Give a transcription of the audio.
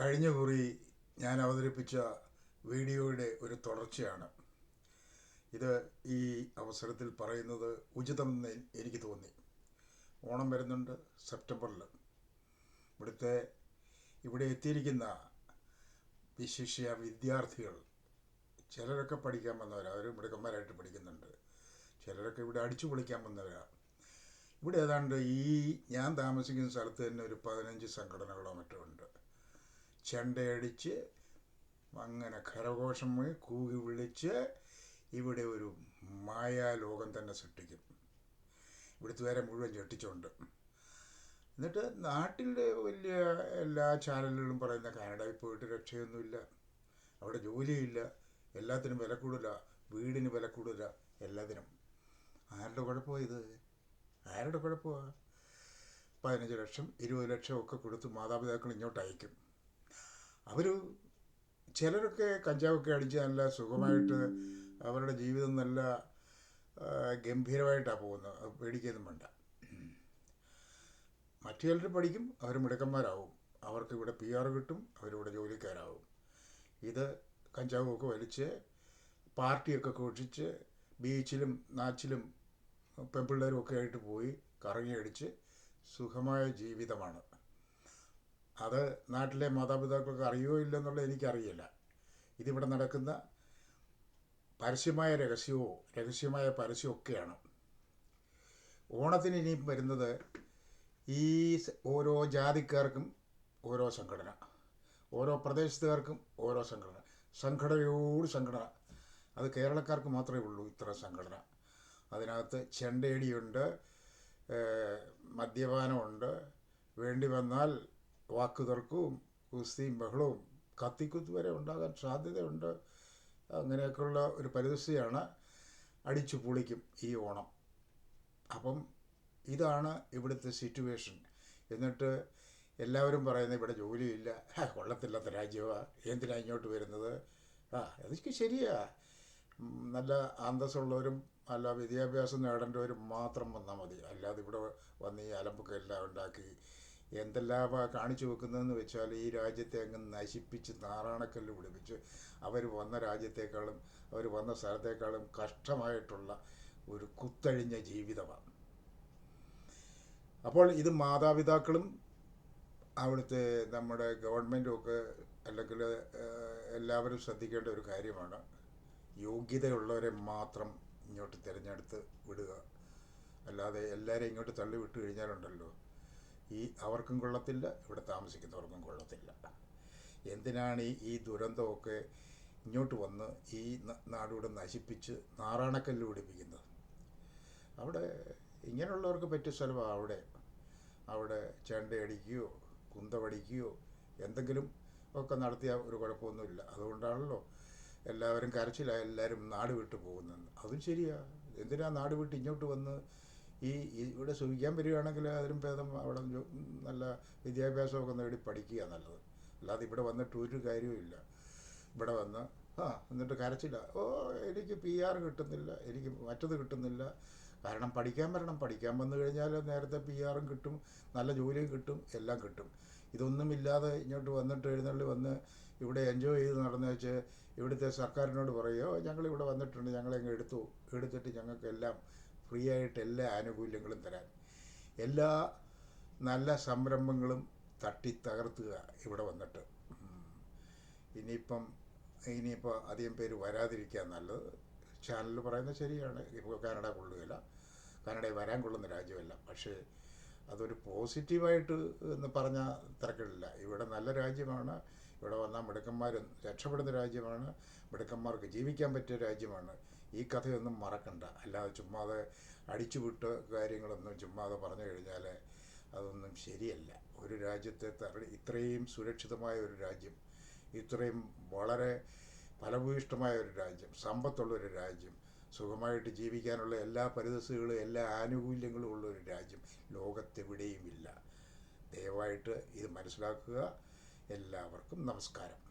കഴിഞ്ഞ കുറി ഞാൻ അവതരിപ്പിച്ച വീഡിയോയുടെ ഒരു തുടർച്ചയാണ്. ഇത് ഈ അവസരത്തിൽ പറയുന്നത് ഉചിതമെന്ന് എനിക്ക് തോന്നി. ഓണം വരുന്നുണ്ട് സെപ്റ്റംബറിൽ ഇവിടുത്തെ ഇവിടെ എത്തിയിരിക്കുന്ന വിശിഷ്യ വിദ്യാർത്ഥികൾ ചിലരൊക്കെ പഠിക്കാൻ വന്നവരാണ് അവർ മിടുക്കന്മാരായിട്ട് പഠിക്കുന്നുണ്ട്. ചിലരൊക്കെ ഇവിടെ അടിച്ചു പൊളിക്കാൻ വന്നവരാണ് ഇവിടെ ഏതാണ്ട് ഈ ഞാൻ താമസിക്കുന്ന സ്ഥലത്ത് തന്നെ ഒരു പതിനഞ്ച് സംഘടനകളോ മറ്റോ ഉണ്ട്. ചെണ്ടയടിച്ച് അങ്ങനെ കരഘോഷം പോയി കൂകി വിളിച്ച് ഇവിടെ ഒരു മായാലോകം തന്നെ സൃഷ്ടിക്കും. ഇവിടുത്തെ വരെ മുഴുവൻ ചെട്ടിച്ചുണ്ട് എന്നിട്ട് നാട്ടിലെ വലിയ എല്ലാ ചാനലുകളും പറയുന്ന കാനഡയിൽ പോയിട്ട് രക്ഷയൊന്നുമില്ല. അവിടെ ജോലിയില്ല. എല്ലാത്തിനും വില കൂടുതല. വീടിന് വില കൂടുതല. എല്ലാത്തിനും. ആരുടെ കുഴപ്പമാണ് ഇത്? ആരുടെ കുഴപ്പമാണ് പതിനഞ്ച് ലക്ഷം ഇരുപത് ലക്ഷം ഒക്കെ കൊടുത്ത് മാതാപിതാക്കൾ ഇങ്ങോട്ട് അയക്കും അവർ ചിലരൊക്കെ കഞ്ചാവൊക്കെ അടിച്ച് നല്ല സുഖമായിട്ട് അവരുടെ ജീവിതം നല്ല ഗംഭീരമായിട്ടാണ് പോകുന്നത്. പേടിക്കുന്നതും പേടിക്കൊന്നും വേണ്ട. മറ്റു ചിലർ പഠിക്കും അവർ മിടുക്കന്മാരാവും. അവർക്ക് ഇവിടെ പി ആർ കിട്ടും അവരിവിടെ ജോലിക്കാരാവും. ഇത് കഞ്ചാവൊക്കെ വലിച്ച് പാർട്ടിയൊക്കെ ഘോഷിച്ച് ബീച്ചിലും നാച്ചിലും പെൺപിള്ളേരും ഒക്കെ ആയിട്ട് പോയി കറങ്ങി അടിച്ച് സുഖമായ ജീവിതമാണ്. അത് നാട്ടിലെ മാതാപിതാക്കൾക്ക് അറിയോ ഇല്ലെന്നുള്ളത് എനിക്കറിയില്ല. ഇതിവിടെ നടക്കുന്ന പരസ്യമായ രഹസ്യവും രഹസ്യമായ പരസ്യമൊക്കെയാണ്. ഓണത്തിന് ഇനിയും വരുന്നത് ഈ ഓരോ ജാതിക്കാർക്കും ഓരോ സംഘടന. ഓരോ പ്രദേശത്തുകാർക്കും ഓരോ സംഘടന. സംഘടനയോട് സംഘടന. അത് കേരളക്കാർക്ക് മാത്രമേ ഉള്ളൂ ഇത്ര സംഘടന. അതിനകത്ത് ചെണ്ടേടിയുണ്ട് മദ്യപാനമുണ്ട്. വേണ്ടി വന്നാൽ വാക്കുതർക്കവും കുസ്തിയും ബഹളവും കത്തിക്കുത്ത് വരെ ഉണ്ടാകാൻ സാധ്യതയുണ്ട്. അങ്ങനെയൊക്കെയുള്ള ഒരു പരിതസ്ഥിതിയാണ് അടിച്ചു പൊളിക്കും ഈ ഓണം. അപ്പം ഇതാണ് ഇവിടുത്തെ സിറ്റുവേഷൻ എന്നിട്ട് എല്ലാവരും പറയുന്നത് ഇവിടെ ജോലിയില്ല. കൊള്ളത്തില്ലാത്ത രാജ്യമാണ് എന്തിനാ ഇങ്ങോട്ട് വരുന്നത്? ആ അതൊക്കെ ശരിയാ. നല്ല അന്തസ്സുള്ളവരും നല്ല വിദ്യാഭ്യാസം നേടേണ്ടവരും മാത്രം വന്നാൽ മതി. അല്ലാതെ ഇവിടെ വന്ന് ഈ അലമ്പൊക്കെ എല്ലാം ഉണ്ടാക്കി എന്തെല്ലാം കാണിച്ചു വെക്കുന്നതെന്ന് വെച്ചാൽ ഈ രാജ്യത്തെ അങ്ങ് നശിപ്പിച്ച് നാറാണക്കല്ല് പിടിപ്പിച്ച് അവർ വന്ന രാജ്യത്തേക്കാളും അവർ വന്ന സ്ഥലത്തേക്കാളും കഷ്ടമായിട്ടുള്ള ഒരു കുത്തഴിഞ്ഞ ജീവിതമാണ്. അപ്പോൾ ഇത് മാതാപിതാക്കളും അവിടുത്തെ നമ്മുടെ ഗവൺമെന്റും ഒക്കെ അല്ലെങ്കിൽ എല്ലാവരും ശ്രദ്ധിക്കേണ്ട ഒരു കാര്യമാണ്. യോഗ്യതയുള്ളവരെ മാത്രം ഇങ്ങോട്ട് തിരഞ്ഞെടുത്ത് വിടുക. അല്ലാതെ എല്ലാവരെയും ഇങ്ങോട്ട് തള്ളി വിട്ട് കഴിഞ്ഞാലുണ്ടല്ലോ. ഈ അവർക്കും കൊള്ളത്തില്ല ഇവിടെ താമസിക്കുന്നവർക്കും കൊള്ളത്തില്ല. എന്തിനാണ് ഈ ഈ ദുരന്തമൊക്കെ ഇങ്ങോട്ട് വന്ന് ഈ നാടിവിടെ നശിപ്പിച്ച് നാറാണക്കല്ല് പിടിപ്പിക്കുന്നത്? അവിടെ ഇങ്ങനെയുള്ളവർക്ക് പറ്റിയ സ്ഥലമാണ് അവിടെ. അവിടെ ചെണ്ടയടിക്കുകയോ കുന്തമടിക്കുകയോ എന്തെങ്കിലും ഒക്കെ നടത്തിയ ഒരു കുഴപ്പമൊന്നുമില്ല. അതുകൊണ്ടാണല്ലോ എല്ലാവരും കരച്ചിലായി എല്ലാവരും നാട് വിട്ടു പോകുന്നത്. അതും ശരിയാണ് എന്തിനാ നാട് വിട്ട് ഇങ്ങോട്ട് വന്ന് ഈ ഇവിടെ സുഖിക്കാൻ വരികയാണെങ്കിൽ അതിലും ഭേദം അവിടെ നല്ല വിദ്യാഭ്യാസമൊക്കെ നേടി പഠിക്കുക നല്ലത്. അല്ലാതെ ഇവിടെ വന്നിട്ട് ഒരു കാര്യവുമില്ല. ഇവിടെ വന്ന് ആ എന്നിട്ട് കരച്ചില്ല. ഓ എനിക്ക് പി ആർ കിട്ടുന്നില്ല എനിക്ക് മറ്റത് കിട്ടുന്നില്ല. കാരണം പഠിക്കാൻ വരണം. പഠിക്കാൻ വന്നു കഴിഞ്ഞാൽ നേരത്തെ പി ആറും കിട്ടും നല്ല ജോലിയും കിട്ടും എല്ലാം കിട്ടും. ഇതൊന്നുമില്ലാതെ ഇങ്ങോട്ട് വന്നിട്ട് എഴുന്നള്ളി വന്ന് ഇവിടെ എൻജോയ് ചെയ്ത് നടന്നു വെച്ച് ഇവിടുത്തെ സർക്കാരിനോട് പറയുമോ ഞങ്ങൾ ഇവിടെ വന്നിട്ടുണ്ട് ഞങ്ങളെ എടുത്തു. എടുത്തിട്ട് ഞങ്ങൾക്ക് എല്ലാം ഫ്രീ ആയിട്ട് എല്ലാ ആനുകൂല്യങ്ങളും തരാൻ. എല്ലാ നല്ല സംരംഭങ്ങളും തട്ടി തകർത്തുക ഇവിടെ വന്നിട്ട്. ഇനിയിപ്പം ഇനിയിപ്പോൾ അധികം പേര് വരാതിരിക്കുക നല്ലത്. ചാനൽ പറയുന്നത് ശരിയാണ്. ഇപ്പോൾ കാനഡ കൊള്ളുകയില്ല. കാനഡയിൽ വരാൻ കൊള്ളുന്ന രാജ്യമല്ല. പക്ഷേ അതൊരു പോസിറ്റീവായിട്ട് എന്ന് പറഞ്ഞാൽ തിരക്കിടില്ല ഇവിടെ നല്ല രാജ്യമാണ്. ഇവിടെ വന്നാൽ മിടുക്കന്മാർ രക്ഷപ്പെടുന്ന രാജ്യമാണ്. മിടുക്കന്മാർക്ക് ജീവിക്കാൻ പറ്റിയ രാജ്യമാണ്. ഈ കഥയൊന്നും മറക്കണ്ട. അല്ലാതെ ചുമ്മാതെ അടിച്ചുവിട്ട് കാര്യങ്ങളൊന്നും ചുമ്മാതെ പറഞ്ഞു കഴിഞ്ഞാൽ അതൊന്നും ശരിയല്ല. ഒരു രാജ്യത്തെ തര ഇത്രയും സുരക്ഷിതമായ ഒരു രാജ്യം ഇത്രയും വളരെ ഫലഭൂയിഷ്ടമായ ഒരു രാജ്യം സമ്പത്തുള്ളൊരു രാജ്യം സുഖമായിട്ട് ജീവിക്കാനുള്ള എല്ലാ പരിതസ്ഥിതികളും എല്ലാ ആനുകൂല്യങ്ങളും ഉള്ള ഒരു രാജ്യം ലോകത്തെവിടെയും ഇല്ല. ദയവായിട്ട് ഇത് മനസ്സിലാക്കുക. എല്ലാവർക്കും നമസ്കാരം.